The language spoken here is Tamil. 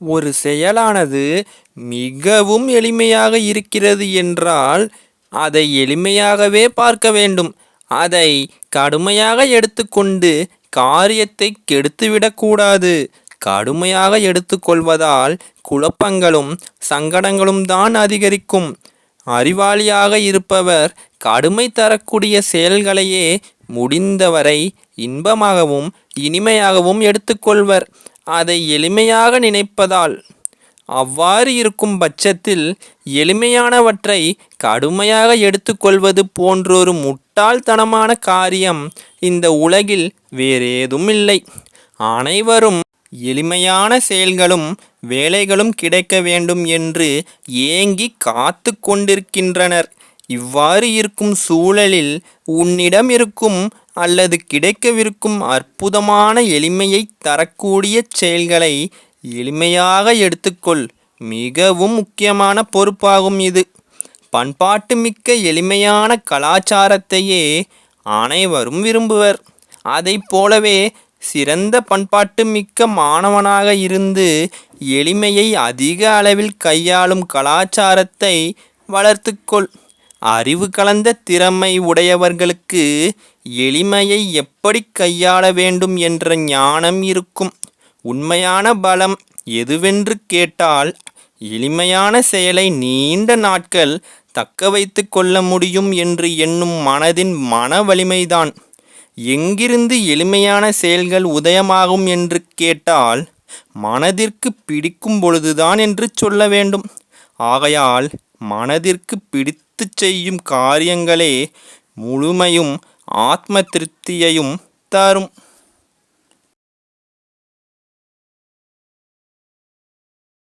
ஒரு செயலானது மிகவும் எளிமையாக இருக்கிறது என்றால் அதை எளிமையாகவே பார்க்க வேண்டும். அதை கடுமையாக எடுத்துக்கொண்டு காரியத்தை கெடுத்துவிடக்கூடாது கடுமையாக எடுத்துக்கொள்வதால் குழப்பங்களும் சங்கடங்களும் தான் அதிகரிக்கும். அறிவாளியாக இருப்பவர் கடுமை தரக்கூடிய செயல்களையே முடிந்தவரை இன்பமாகவும் இனிமையாகவும் எடுத்துக்கொள்வர். அதை எளிமையாக நினைப்பதால் அவ்வாறு இருக்கும் பட்சத்தில் எளிமையானவற்றை கடுமையாக எடுத்துக்கொள்வது போன்றொரு முட்டாள்தனமான காரியம் இந்த உலகில் வேறேதும் இல்லை அனைவரும் எளிமையான செயல்களும் வேலைகளும் கிடைக்க வேண்டும் என்று ஏங்கி காத்து கொண்டிருக்கின்றனர். இவ்வாறு இருக்கும் சூழலில் உன்னிடம் இருக்கும் அல்லது கிடைக்கவிருக்கும் அற்புதமான எளிமையை தரக்கூடிய செயல்களை எளிமையாக எடுத்துக்கொள். மிகவும் முக்கியமான பொறுப்பாகும் இது. பண்பாட்டு மிக்க எளிமையான கலாச்சாரத்தையே அனைவரும் விரும்புவர். அதைப் போலவே சிறந்த பண்பாட்டு மிக்க மாணவனாக இருந்து எளிமையை அதிக அளவில் கையாளும் கலாச்சாரத்தை வளர்த்துக்கொள். அறிவு கலந்த திறமை உடையவர்களுக்கு எளிமையை எப்படி கையாள வேண்டும் என்ற ஞானம் இருக்கும். உண்மையான பலம் எதுவென்று கேட்டால் எளிமையான செயலை நீண்ட நாட்கள் தக்க வைத்து கொள்ள முடியும் என்று எண்ணும் மனதின் மன வலிமைதான். எங்கிருந்து எளிமையான செயல்கள் உதயமாகும் என்று கேட்டால் மனதிற்கு பிடிக்கும் பொழுதுதான் என்று சொல்ல வேண்டும். ஆகையால் மனதிற்கு பிடித்த செய்யும் காரியங்களே முழுமையும் ஆத்ம திருப்தியையும் தரும்.